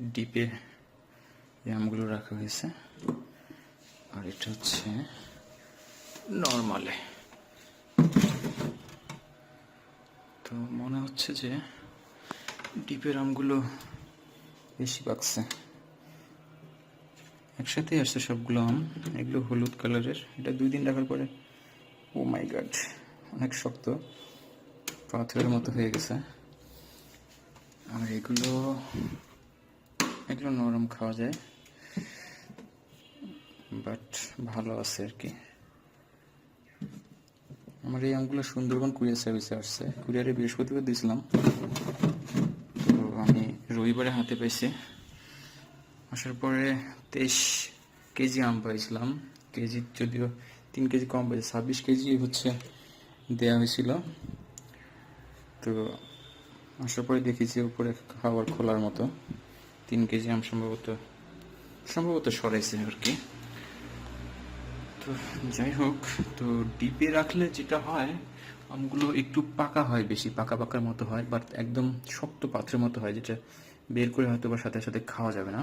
ডিপে আমগুলো রাখা হয়েছে। আর এটা হচ্ছে নর্মালে। তো মনে হচ্ছে যে ডিপের আমগুলো বেশি পাকছে একসাথে আসছে সবগুলো আম। এগুলো হলুদ কালারের। এটা দুই দিন রাখার পরে, ও মাই গড, অনেক শক্ত। পাথরের মতো হয়ে গেছে। আর এগুলো এগুলো নরম খাওয়া যায়। বাট ভালো আছে আর কি। আমার এই আমগুলো সুন্দরবন কুরিয়ার সার্ভিসে আসছে। কুরিয়ারে বৃহস্পতিবার দিয়েছিলাম। তো আমি রবিবারে হাতে পাইছি। আসার পরে তেইশ কেজি আম পাইছিলাম। কেজি যদিও তিন কেজি কম পাইছে। ছাব্বিশ কেজি হচ্ছে দেয়া হয়েছিল। তো আসার পরে দেখেছি উপরে খাবার খোলার মতো। তিন কেজি আম সম্ভবত সম্ভবত সরাইছে আর কি। তো যাই হোক, তো ডিপে রাখলে যেটা হয়, আমগুলো একটু পাকা হয় বেশি, পাকা পাকার মতো হয় বাট একদম শক্ত পাত্রের মতো হয়, যেটা বের করে হয়তো বা সাথে সাথে খাওয়া যাবে না।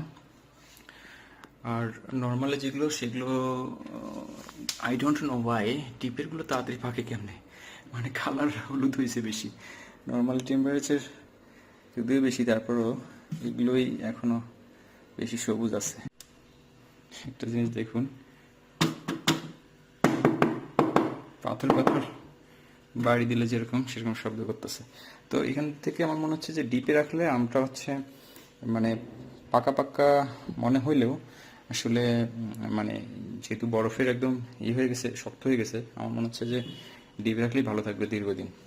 আর নর্মালি যেগুলো, সেগুলো আই ডোন্ট নো ওয়াই ডিপেরগুলো তাড়াতাড়ি পাকে কেমনে? মানে কালার হলুদ হয়েছে বেশি। নর্মাল টেম্পারেচার যদিও বেশি, তারপরও এগুলোই এখনও বেশি সবুজ আছে। একটা জিনিস দেখুন। পাথর পাথর। বাড়ি দিলে যেরকম, সেরকম শব্দ করতেছে। তো এখান থেকে আমার মনে হচ্ছে যে ডিপে রাখলে আমটা হচ্ছে মানে পাকা পাকা মনে হইলেও আসলে মানে যেহেতু বরফের একদম ইয়ে হয়ে গেছে, শক্ত হয়ে গেছে, আমার মনে হচ্ছে যে ডিপে রাখলেই ভালো থাকবে দীর্ঘদিন।